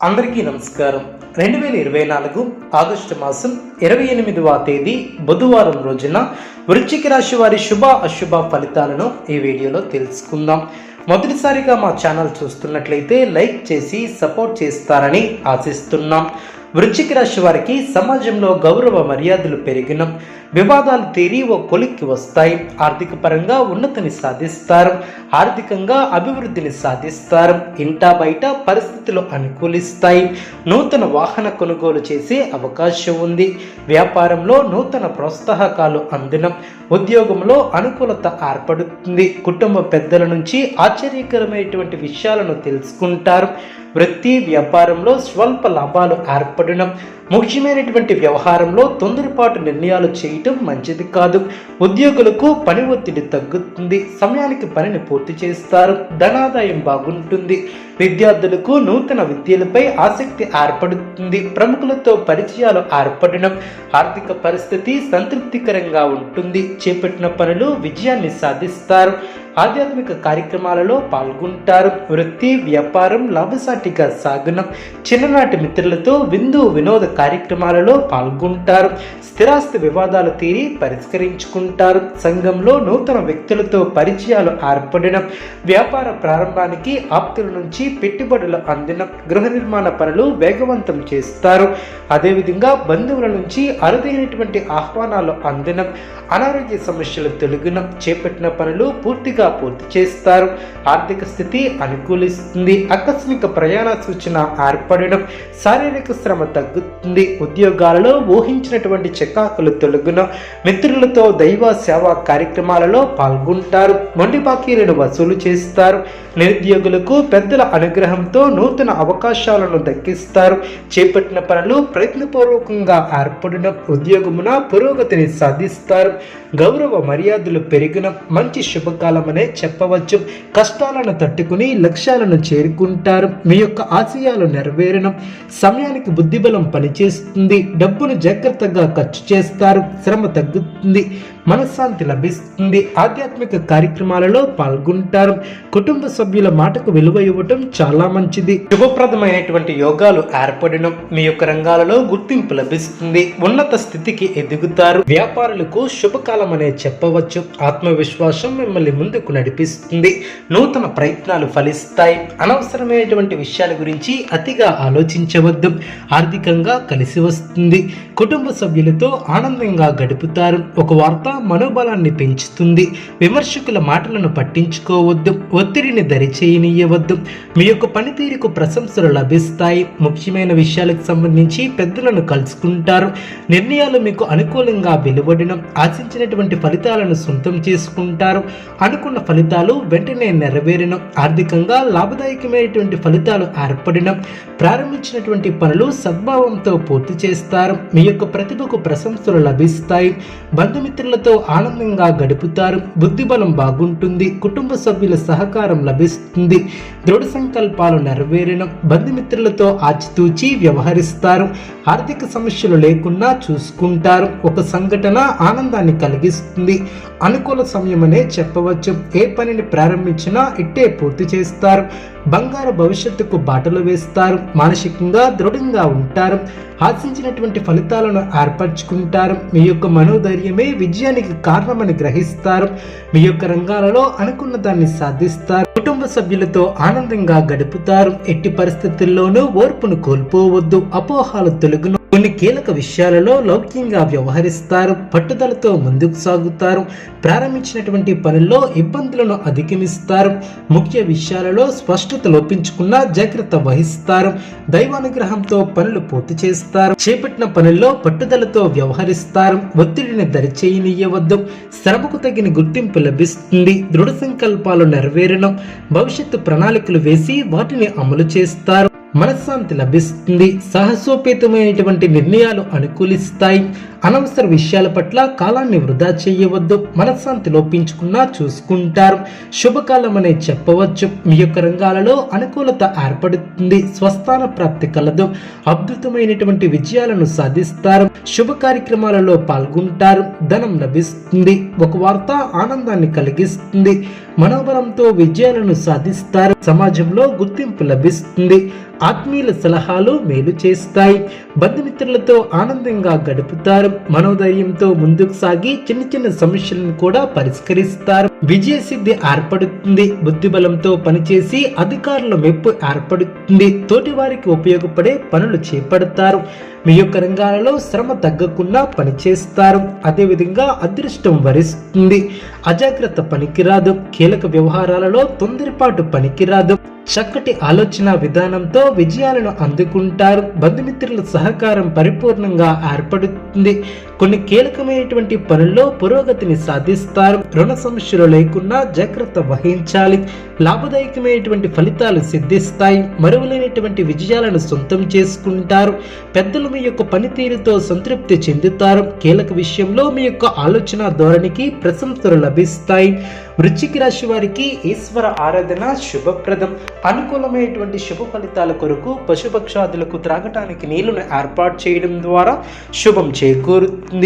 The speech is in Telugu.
అందరికీ నమస్కారం. రెండు వేల ఇరవై నాలుగు ఆగస్టు మాసం ఇరవై ఎనిమిదవ తేదీ బుధవారం రోజున వృశ్చిక రాశి వారి శుభ అశుభ ఫలితాలను ఈ వీడియోలో తెలుసుకుందాం. మొదటిసారిగా మా ఛానల్ చూస్తున్నట్లయితే లైక్ చేసి సపోర్ట్ చేస్తారని ఆశిస్తున్నాం. వృశ్చిక రాశి వారికి సమాజంలో గౌరవ మర్యాదలు పెరిగిన. వివాదాలు తీరి ఓ కొలిక్కి వస్తాయి. ఆర్థిక పరంగా ఉన్నతిని సాధిస్తారు. ఆర్థికంగా అభివృద్ధిని సాధిస్తారు. ఇంటా బయట పరిస్థితులు అనుకూలిస్తాయి. నూతన వాహన కొనుగోలు చేసే అవకాశం ఉంది. వ్యాపారంలో నూతన ప్రోత్సాహకాలు అందడం ఉద్యోగంలో అనుకూలత ఏర్పడుతుంది. కుటుంబ పెద్దల నుంచి ఆశ్చర్యకరమైనటువంటి విషయాలను తెలుసుకుంటారు. వృత్తి వ్యాపారంలో స్వల్ప లాభాలు ఏర్పడడం ముఖ్యమైనటువంటి వ్యవహారంలో తొందరపాటు నిర్ణయాలు చేయటం మంచిది కాదు. ఉద్యోగులకు పని ఒత్తిడి తగ్గుతుంది. సమయానికి పనిని పూర్తి చేస్తారు. ధనాదాయం బాగుంటుంది. విద్యార్థులకు నూతన విద్యలపై ఆసక్తి ఏర్పడుతుంది. ప్రముఖులతో పరిచయాలు ఏర్పడడం ఆర్థిక పరిస్థితి సంతృప్తికరంగా ఉంటుంది. చేపట్టిన పనులు విజయాన్ని సాధిస్తారు. ఆధ్యాత్మిక కార్యక్రమాలలో పాల్గొంటారు. వృత్తి వ్యాపారం లాభసాటిగా సాగనం చిన్ననాటి మిత్రులతో విందు వినోద కార్యక్రమాలలో పాల్గొంటారు. స్థిరాస్తి వివాదాలు తీరి పరిష్కరించుకుంటారు. సంఘంలో నూతన వ్యక్తులతో పరిచయాలు ఏర్పడడం. వ్యాపార ప్రారంభానికి ఆప్తుల నుంచి పెట్టుబడులు అందడం గృహ నిర్మాణ పనులు వేగవంతం చేస్తారు. అదేవిధంగా బంధువుల నుంచి అరుదైనటువంటి ఆహ్వానాలు అందడం అనారోగ్య సమస్యలు తొలగిన చేపట్టిన పనులు పూర్తిగా పూర్తి చేస్తారు. ఆర్థిక స్థితి అనుకూలిస్తుంది. ఆకస్మిక ప్రయాణ సూచన ఏర్పడడం శారీరక శ్రమ తగ్గుతుంది. ఉద్యోగాలలో ఊహించినటువంటి చికాకులు తొలగిన మిత్రులతో దైవ సేవా కార్యక్రమాలలో పాల్గొంటారు. మొండి బాకీలను వసూలు చేస్తారు. నిరుద్యోగులకు పెద్దల అనుగ్రహంతో నూతన అవకాశాలను దక్కిస్తారు. చేపట్టిన పనులు ప్రయత్నపూర్వకంగా ఏర్పడిన ఉద్యోగమున పురోగతిని సాధిస్తారు. గౌరవ మర్యాదలు పెరిగిన మంచి శుభకాలమనే చెప్పవచ్చు. కష్టాలను తట్టుకుని లక్ష్యాలను చేరుకుంటారు. మీ యొక్క ఆశయాలు నెరవేరడం సమయానికి బుద్ధిబలం పనిచేస్తుంది. డబ్బును జాగ్రత్తగా ఖర్చు చేస్తారు. శ్రమ తగ్గుతుంది. మనశ్శాంతి లభిస్తుంది. ఆధ్యాత్మిక కార్యక్రమాలలో పాల్గొంటారు. కుటుంబ సభ్యుల మాటకు విలువ ఇవ్వటం చాలా మంచిది. శుభప్రదమైనటువంటి యోగాలు ఏర్పడడం మీ యొక్క రంగాలలో గుర్తింపు లభిస్తుంది. ఉన్నత స్థితికి ఎదుగుతారు. వ్యాపారులకు శుభకాలం అనే చెప్పవచ్చు. ఆత్మవిశ్వాసం మిమ్మల్ని ముందుకు నడిపిస్తుంది. నూతన ప్రయత్నాలు ఫలిస్తాయి. అనవసరమైనటువంటి విషయాల గురించి అతిగా ఆలోచించవద్దు. ఆర్థికంగా కలిసి వస్తుంది. కుటుంబ సభ్యులతో ఆనందంగా గడుపుతారు. ఒక వార్త మనోబలాన్ని పెంచుతుంది. విమర్శకుల మాటలను పట్టించుకోవద్దు. ఒత్తిడిని దరిచేయనీయవద్దు. మీ యొక్క పనితీరుకు ప్రశంసలు లభిస్తాయి. ముఖ్యమైన విషయాలకు సంబంధించి పెద్దలను కలుసుకుంటారు. నిర్ణయాలు మీకు అనుకూలంగా వెలువడడం ఆశించినటువంటి ఫలితాలను సొంతం చేసుకుంటారు. అనుకున్న ఫలితాలు వెంటనే నెరవేరడం ఆర్థికంగా లాభదాయకమైనటువంటి ఫలితాలు ఏర్పడడం ప్రారంభించినటువంటి పనులు సద్భావంతో పూర్తి చేస్తారు. మీ యొక్క ప్రతిభకు ప్రశంసలు లభిస్తాయి. బంధుమిత్రులతో ఆనందంగా గడుపుతారు. బుద్ధిబలం బాగుంటుంది. కుటుంబ సభ్యుల సహకారం లభిస్తుంది. దృఢ సంకల్పాలు నెరవేరడం బంధుమిత్రులతో ఆచితూచి వ్యవహరిస్తారు. ఆర్థిక సమస్యలు లేకుండా చూసుకుంటారు. ఒక సంఘటన ఆనందాన్ని కలిగిస్తుంది. అనుకూల సమయమనే చెప్పవచ్చు. ఏ పనిని ప్రారంభించినా ఇట్టే పూర్తి చేస్తారు. బంగారు భవిష్యత్తుకు బాటలు వేస్తారు. మానసికంగా దృఢంగా ఉంటారు. ఆశించినటువంటి ఫలితాలను ఏర్పరచుకుంటారు. మీ యొక్క మనోధైర్యమే విజయానికి కారణమని గ్రహిస్తారు. మీ యొక్క రంగాలలో అనుకున్న దాన్ని సాధిస్తారు. కుటుంబ సభ్యులతో ఆనందంగా గడుపుతారు. ఎట్టి పరిస్థితుల్లోనూ ఓర్పును కోల్పోవద్దు. అపోహాలు తొలగిన కొన్ని కీలక విషయాలలో లౌక్యంగా వ్యవహరిస్తారు పట్టుదలతో ముందుకు సాగుతారు ప్రారంభించినటువంటి పనుల్లో ఇబ్బందులను అధిగమిస్తారు ముఖ్య విషయాలలో స్పష్టత లోపించుకున్న జాగ్రత్త వహిస్తారు దైవానుగ్రహంతో పనులు పూర్తి చేస్తారు చేపట్టిన పనుల్లో పట్టుదలతో వ్యవహరిస్తారు ఒత్తిడిని దరిచేయనీయవద్దు శ్రమకు తగిన గుర్తింపు లభిస్తుంది దృఢ సంకల్పాలు నెరవేరడం భవిష్యత్తు ప్రణాళికలు వేసి వాటిని అమలు చేస్తారు. మనశ్శాంతి లభిస్తుంది. సాహసోపేతమైనటువంటి నిర్ణయాలు అనుకూలిస్తాయి. అనవసర విషయాల పట్ల కాలాన్ని వృధా చేయవద్దు మనశ్శాంతి లోపించుకున్నా చూసుకుంటారు. శుభకాలం అనే చెప్పవచ్చు. మీ యొక్క రంగాలలో అనుకూలత ఏర్పడుతుంది. స్వస్థాన ప్రాప్తి కలదు. అద్భుతమైనటువంటి విజయాలను సాధిస్తారు. శుభ కార్యక్రమాలలో పాల్గొంటారు. ధనం లభిస్తుంది. ఒక వార్త ఆనందాన్ని కలిగిస్తుంది. మనోబలంతో విజయాలను సాధిస్తారు. సమాజంలో గుర్తింపు లభిస్తుంది. ఆత్మీయుల సలహాలు మేలు చేస్తాయి. బంధుమిత్రులతో ఆనందంగా గడుపుతారు. మనోధైర్యంతో ముందుకు సాగి చిన్న చిన్న సమస్యలను కూడా పరిష్కరిస్తారు. విజయ సిద్ధి ఏర్పడుతుంది. బుద్ధిబలంతో పనిచేసి అధికారుల మెప్పు ఏర్పడుతుంది. తోటి వారికి ఉపయోగపడే పనులు చేపడతారు. మీ యొక్క రంగాలలో శ్రమ తగ్గకుండా పనిచేస్తారు. అదేవిధంగా అదృష్టం వరిస్తుంది. అజాగ్రత్త పనికిరాదు. కీలక వ్యవహారాలలో తొందరపాటు పనికిరాదు. చక్కటి ఆలోచన విధానంతో విజయాలను అందుకుంటారు. బంధుమిత్రుల సహకారం పరిపూర్ణంగా ఏర్పడుతుంది. కొన్ని కీలకమైనటువంటి పనుల్లో పురోగతిని సాధిస్తారు. రుణ సమస్యలు లేకుండా జాగ్రత్త వహించాలి. లాభదాయకమైనటువంటి ఫలితాలు సిద్ధిస్తాయి. మరువలేనటువంటి విజయాలను సొంతం చేసుకుంటారు. పెద్దలు మీ యొక్క పనితీరుతో సంతృప్తి చెందుతారు. కీలక విషయంలో మీ యొక్క ఆలోచన ధోరణికి ప్రశంసలు లభిస్తాయి. వృశ్చిక రాశి వారికి ఈశ్వర ఆరాధన శుభప్రదం. అనుకూలమైనటువంటి శుభ ఫలితాల కొరకు పశుపక్షాదులకు త్రాగటానికి నీళ్ళను ఏర్పాటు చేయడం ద్వారా శుభం చేకూరుతుంది.